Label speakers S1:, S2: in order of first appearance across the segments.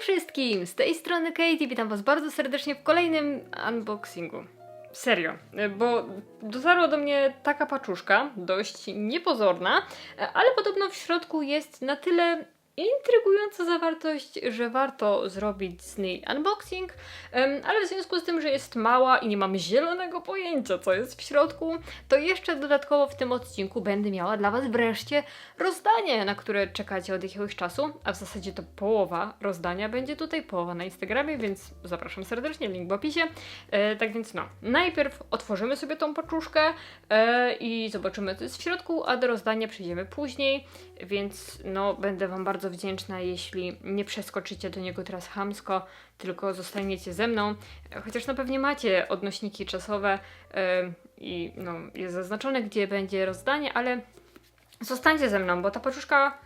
S1: Wszystkim! Z tej strony Katie, witam was bardzo serdecznie w kolejnym unboxingu. Serio, bo dotarła do mnie taka paczuszka, dość niepozorna, ale podobno w środku jest na tyle intrygująca zawartość, że warto zrobić z niej unboxing, ale w związku z tym, że jest mała i nie mam zielonego pojęcia, co jest w środku, to jeszcze dodatkowo w tym odcinku będę miała dla Was wreszcie rozdanie, na które czekacie od jakiegoś czasu, a w zasadzie to połowa rozdania będzie tutaj, połowa na Instagramie, więc zapraszam serdecznie, link w opisie. E, tak więc no, najpierw otworzymy sobie tą paczuszkę e, i zobaczymy, co jest w środku, a do rozdania przejdziemy później, więc no, będę Wam bardzo wdzięczna, jeśli nie przeskoczycie do niego teraz hamsko, tylko zostaniecie ze mną. Chociaż no pewnie macie odnośniki czasowe e, i no, jest zaznaczone, gdzie będzie rozdanie, ale zostańcie ze mną, bo ta paczuszka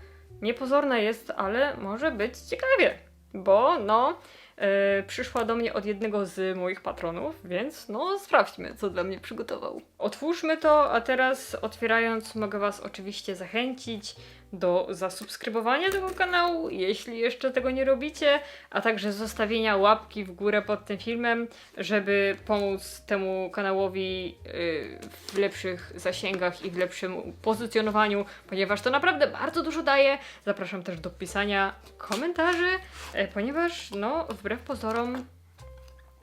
S1: niepozorna jest, ale może być ciekawie, bo no e, przyszła do mnie od jednego z moich patronów, więc no sprawdźmy, co dla mnie przygotował. Otwórzmy to, a teraz otwierając mogę Was oczywiście zachęcić do zasubskrybowania tego kanału, jeśli jeszcze tego nie robicie, a także zostawienia łapki w górę pod tym filmem, żeby pomóc temu kanałowi yy, w lepszych zasięgach i w lepszym pozycjonowaniu, ponieważ to naprawdę bardzo dużo daje. Zapraszam też do pisania komentarzy, e, ponieważ no wbrew pozorom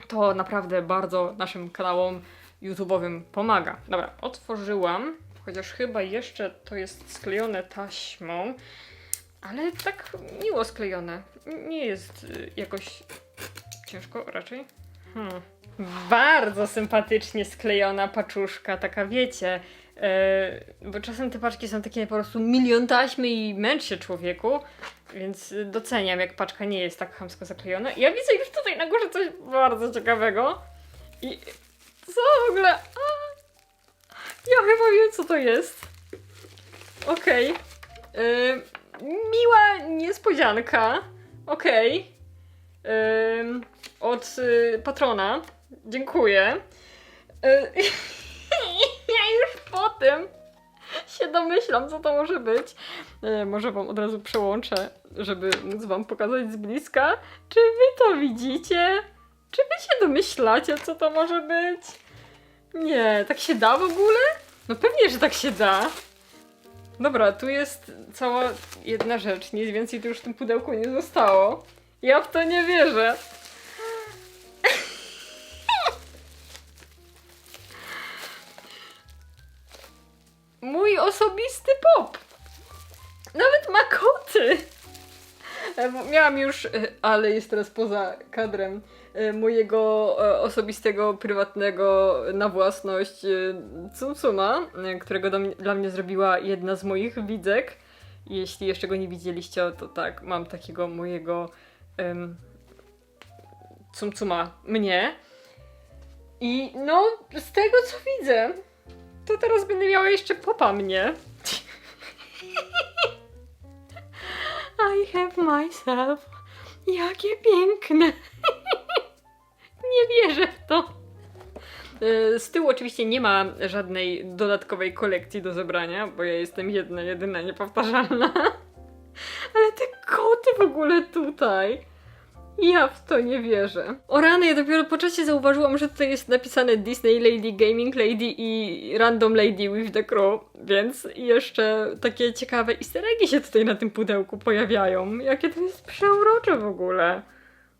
S1: to naprawdę bardzo naszym kanałom YouTube'owym pomaga. Dobra, otworzyłam, chociaż chyba jeszcze to jest sklejone taśmą, ale tak miło sklejone. Nie jest y, jakoś ciężko raczej. Hmm. Bardzo sympatycznie sklejona paczuszka, taka wiecie. e, bo czasem te paczki są takie po prostu milion taśmy i męcz się człowieku, więc doceniam, jak paczka nie jest tak chamsko zaklejona. Ja widzę już tutaj na górze coś bardzo ciekawego. I co w ogóle? Chyba wiem, co to jest. Okej. Ym, miła niespodzianka. Okej. Ym, od y, patrona. Dziękuję. Y, ja już po tym się domyślam, co to może być. Y, może wam od razu przełączę, żeby móc wam pokazać z bliska. Czy wy to widzicie? Czy wy się domyślacie, co to może być? Nie, tak się da w ogóle? No pewnie, że tak się da. Dobra, tu jest cała jedna rzecz, nic więcej tu już w tym pudełku nie zostało. Ja w to nie wierzę. Mój osobisty pop. Nawet ma koty. Miałam już, e, ale jest teraz poza kadrem, e, mojego e, osobistego, prywatnego na własność Tsumsuma, e, którego do dla mnie zrobiła jedna z moich widzek. Jeśli jeszcze go nie widzieliście, to tak, mam takiego mojego um, Tsumsuma mnie. I no, z tego co widzę, to teraz będę miała jeszcze popa mnie. I have myself. Jakie piękne. nie wierzę w to. E, Z tyłu oczywiście nie ma żadnej dodatkowej kolekcji do zebrania, bo ja jestem jedna, jedyna, niepowtarzalna. Ale te koty w ogóle tutaj. Ja w to nie wierzę. O rany, ja dopiero po czasie zauważyłam, że tutaj jest napisane Disney Lady, Gaming Lady i Random Lady with the Crew, więc jeszcze takie ciekawe easter eggi się tutaj na tym pudełku pojawiają. Jakie to jest przeurocze w ogóle.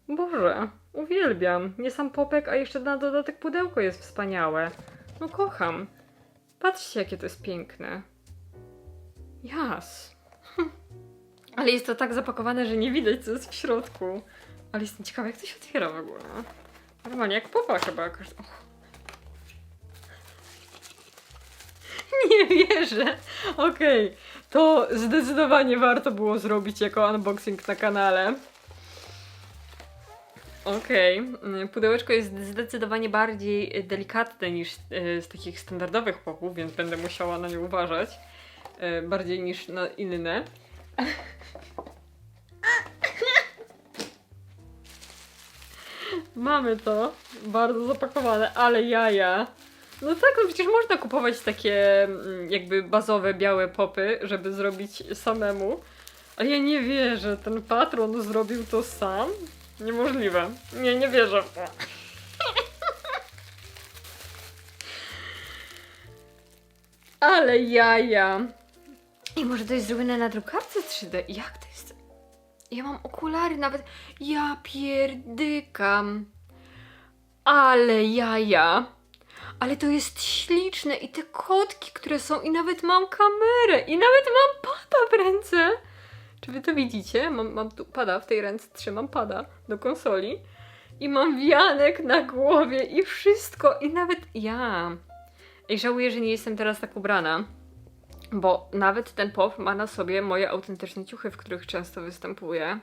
S1: Boże, uwielbiam. Nie sam popek, a jeszcze na dodatek pudełko jest wspaniałe. No kocham. Patrzcie, jakie to jest piękne. Jas. Ale jest to tak zapakowane, że nie widać, co jest w środku. Ale jestem ciekawa, jak to się otwiera w ogóle. Normalnie jak popa chyba jakoś. Och. Nie wierzę. Okej, to zdecydowanie warto było zrobić jako unboxing na kanale. Okej, mm, pudełeczko jest zdecydowanie bardziej delikatne niż e, z takich standardowych popów, więc będę musiała na nie uważać. E, Bardziej niż na inne. Mamy to, bardzo zapakowane, ale jaja. No tak, no przecież można kupować takie mm, jakby bazowe białe popy, żeby zrobić samemu. A ja nie wierzę, ten patron zrobił to sam? Niemożliwe. Nie, nie wierzę. Ale jaja. I może to jest zrobione na drukarce 3D? Jak to? Ja mam okulary nawet. Ja pierdykam. Ale jaja. Ale to jest śliczne i te kotki, które są i nawet mam kamerę i nawet mam pada w ręce. Czy wy to widzicie? Mam, mam tu pada w tej ręce, trzymam pada do konsoli i mam wianek na głowie i wszystko i nawet ja. I żałuję, że nie jestem teraz tak ubrana, bo nawet ten pop ma na sobie moje autentyczne ciuchy, w których często występuję.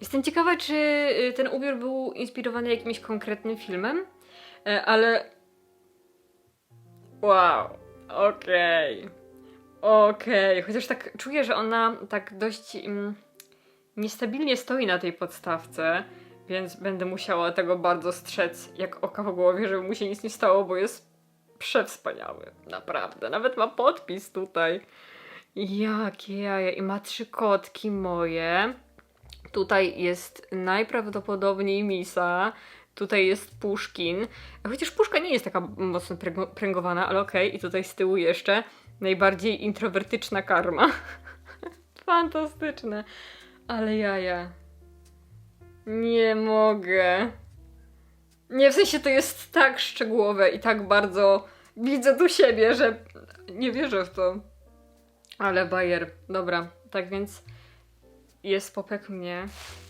S1: Jestem ciekawa, czy y, ten ubiór był inspirowany jakimś konkretnym filmem, e, ale Wow, okej. Okej, chociaż tak czuję, że ona tak dość mm, niestabilnie stoi na tej podstawce, więc będę musiała tego bardzo strzec jak oka w głowie, żeby mu się nic nie stało, bo jest przewspaniały. Naprawdę. Nawet ma podpis tutaj. Jakie jaja. I ma trzy kotki moje. Tutaj jest najprawdopodobniej Misa. Tutaj jest Puszkin. Chociaż Puszka nie jest taka mocno pręgo- pręgowana, ale okej. I tutaj z tyłu jeszcze najbardziej introwertyczna karma. Fantastyczne. Ale jaja. Nie mogę. Nie, w sensie to jest tak szczegółowe i tak bardzo widzę tu siebie, że nie wierzę w to. Ale bajer. Dobra, tak więc jest popek mnie.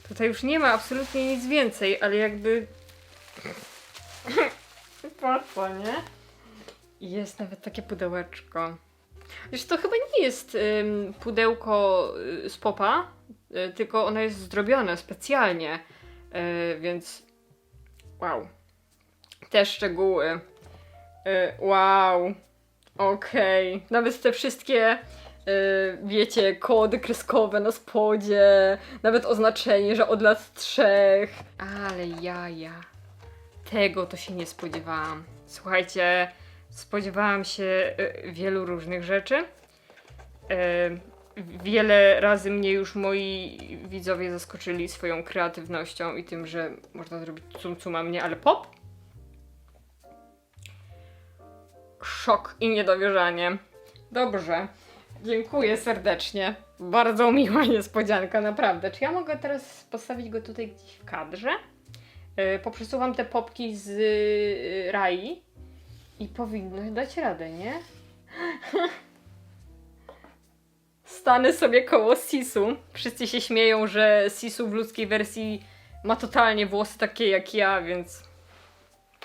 S1: Tutaj już nie ma absolutnie nic więcej, ale jakby... Łatwo, nie? Jest nawet takie pudełeczko. Wiesz, to chyba nie jest ym, pudełko y, z popa, y, tylko ono jest zrobione specjalnie, y, więc wow. Te szczegóły. Y, wow. Okej. Nawet te wszystkie, y, wiecie, kody kreskowe na spodzie, nawet oznaczenie, że od lat trzech. Ale jaja. Tego to się nie spodziewałam. Słuchajcie, spodziewałam się y, wielu różnych rzeczy. Wiele razy mnie już moi widzowie zaskoczyli swoją kreatywnością i tym, że można zrobić cum cuma mnie, ale pop? Szok i niedowierzanie. Dobrze. Dziękuję serdecznie. Bardzo miła niespodzianka, naprawdę. Czy ja mogę teraz postawić go tutaj gdzieś w kadrze? Yy, poprzesuwam te popki z yy, Rai i powinno dać radę, nie? Stanę sobie koło Sisu. Wszyscy się śmieją, że Sisu w ludzkiej wersji ma totalnie włosy takie jak ja, więc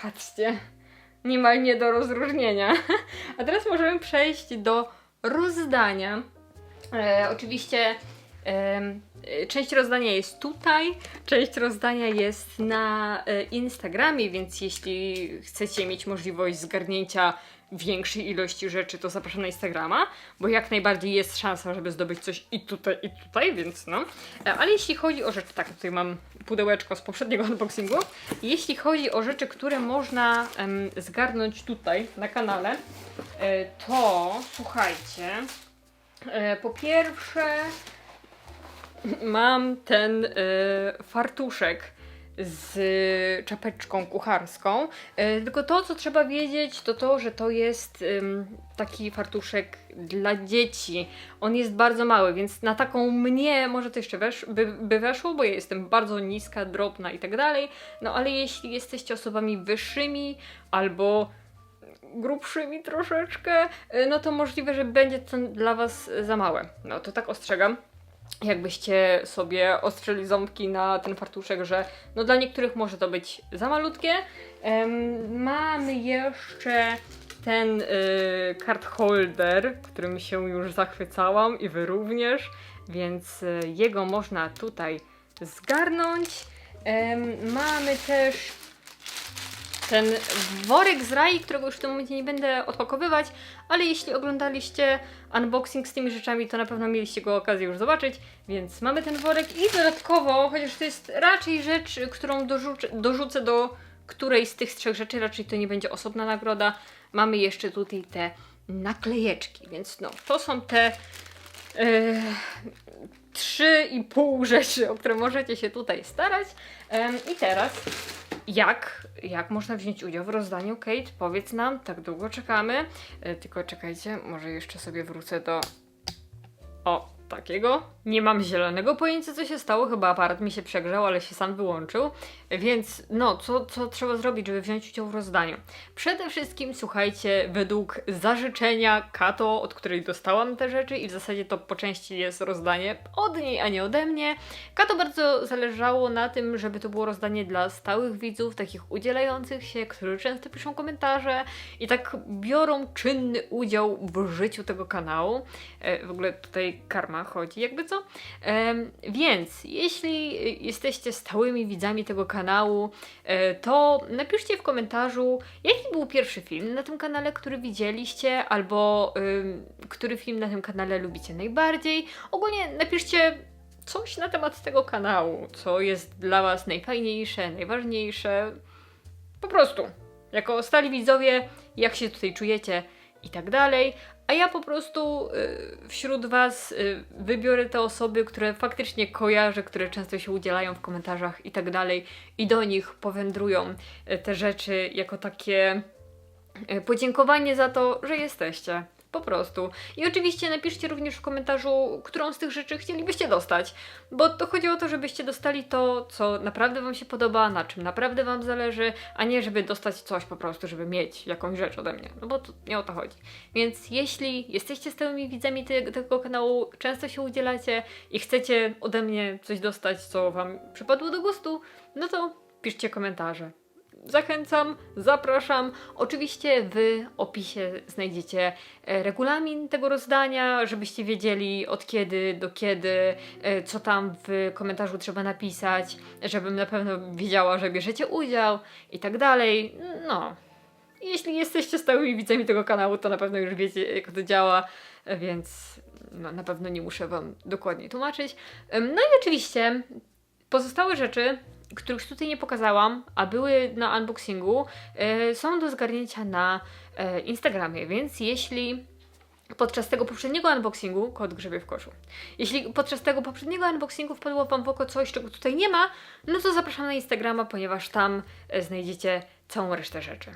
S1: patrzcie, niemal nie do rozróżnienia. A teraz możemy przejść do rozdania. E, oczywiście e, część rozdania jest tutaj, część rozdania jest na e, Instagramie, więc jeśli chcecie mieć możliwość zgarnięcia większej ilości rzeczy, to zapraszam na Instagrama, bo jak najbardziej jest szansa, żeby zdobyć coś i tutaj, i tutaj, więc no. E, Ale jeśli chodzi o rzeczy, tak, tutaj mam pudełeczko z poprzedniego unboxingu. Jeśli chodzi o rzeczy, które można em, zgarnąć tutaj na kanale, e, to słuchajcie, e, po pierwsze mam ten e, fartuszek z czapeczką kucharską. E, Tylko to, co trzeba wiedzieć, to to, że to jest taki fartuszek dla dzieci. On jest bardzo mały, więc na taką mnie może to jeszcze wesz, by, by weszło, bo ja jestem bardzo niska, drobna i tak dalej. No ale jeśli jesteście osobami wyższymi albo grubszymi troszeczkę, y, no to możliwe, że będzie to dla Was za małe. No to tak ostrzegam jakbyście sobie ostrzeli ząbki na ten fartuszek, że no dla niektórych może to być za malutkie. Em, mamy jeszcze ten y, card holder, którym się już zachwycałam i wy również, więc y, jego można tutaj zgarnąć. Em, mamy też ten worek z Rai, którego już w tym momencie nie będę odpakowywać, ale jeśli oglądaliście unboxing z tymi rzeczami, to na pewno mieliście go okazję już zobaczyć, więc mamy ten worek i dodatkowo, chociaż to jest raczej rzecz, którą dorzucę, dorzucę do którejś z tych trzech rzeczy, raczej to nie będzie osobna nagroda, mamy jeszcze tutaj te naklejeczki, więc no, to są te e, trzy i pół rzeczy, o które możecie się tutaj starać. I teraz, jak, jak można wziąć udział w rozdaniu Kate? Powiedz nam, tak długo czekamy. E, tylko czekajcie, może jeszcze sobie wrócę do. O, takiego. Nie mam zielonego pojęcia, co się stało. Chyba aparat mi się przegrzał, ale się sam wyłączył. Więc, no, co, co trzeba zrobić, żeby wziąć udział w rozdaniu? Przede wszystkim, słuchajcie, według zażyczenia Kato, od której dostałam te rzeczy, i w zasadzie to po części jest rozdanie od niej, a nie ode mnie. Kato bardzo zależało na tym, żeby to było rozdanie dla stałych widzów, takich udzielających się, którzy często piszą komentarze i tak biorą czynny udział w życiu tego kanału. E, w ogóle tutaj karma chodzi, jakby co. Em, więc jeśli jesteście stałymi widzami tego kanału, e, to napiszcie w komentarzu, jaki był pierwszy film na tym kanale, który widzieliście, albo ym, który film na tym kanale lubicie najbardziej. Ogólnie napiszcie coś na temat tego kanału, co jest dla Was najfajniejsze, najważniejsze. Po prostu, jako stali widzowie, jak się tutaj czujecie i tak dalej. A ja po prostu y, wśród Was y, wybiorę te osoby, które faktycznie kojarzę, które często się udzielają w komentarzach i tak dalej, i do nich powędrują y, te rzeczy jako takie podziękowanie za to, że jesteście. Po prostu. I oczywiście napiszcie również w komentarzu, którą z tych rzeczy chcielibyście dostać, bo to chodzi o to, żebyście dostali to, co naprawdę Wam się podoba, na czym naprawdę Wam zależy, a nie żeby dostać coś po prostu, żeby mieć jakąś rzecz ode mnie. No bo to nie o to chodzi. Więc jeśli jesteście stałymi widzami te, tego kanału, często się udzielacie i chcecie ode mnie coś dostać, co Wam przypadło do gustu, no to piszcie komentarze. Zachęcam, zapraszam. Oczywiście w opisie znajdziecie e, regulamin tego rozdania, żebyście wiedzieli od kiedy do kiedy, e, co tam w komentarzu trzeba napisać, żebym na pewno wiedziała, że bierzecie udział i tak dalej. No. Jeśli jesteście stałymi widzami tego kanału, to na pewno już wiecie, jak to działa, więc no, na pewno nie muszę Wam dokładnie tłumaczyć. No i oczywiście pozostałe rzeczy których tutaj nie pokazałam, a były na unboxingu, e, są do zgarnięcia na e, Instagramie, więc jeśli podczas tego poprzedniego unboxingu, kod grzebie w koszu, jeśli podczas tego poprzedniego unboxingu wpadło Wam w oko coś, czego tutaj nie ma, no to zapraszam na Instagrama, ponieważ tam e, znajdziecie całą resztę rzeczy.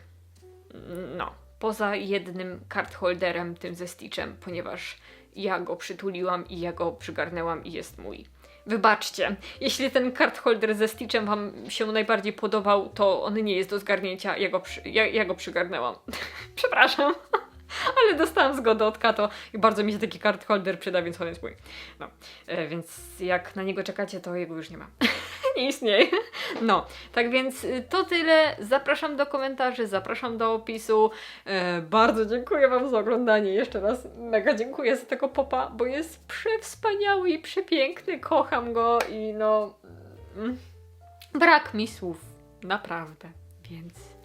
S1: No, poza jednym card holderem, tym ze Stitchem, ponieważ ja go przytuliłam i ja go przygarnęłam i jest mój. Wybaczcie, jeśli ten card holder ze Stitchem Wam się najbardziej podobał, to on nie jest do zgarnięcia, ja go, przy, ja, ja go przygarnęłam. Przepraszam, ale dostałam zgodę od Kato i bardzo mi się taki card holder przyda, więc on jest mój. No, e, więc jak na niego czekacie, to jego już nie ma. nie istnieje. No, tak więc y, to tyle. Zapraszam do komentarzy, zapraszam do opisu. E, bardzo dziękuję Wam za oglądanie. Jeszcze raz mega dziękuję za tego popa, bo jest przewspaniały i przepiękny. Kocham go i no. mm, Brak mi słów. Naprawdę. Więc.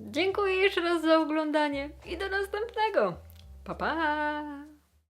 S1: Dziękuję jeszcze raz za oglądanie i do następnego. Pa pa!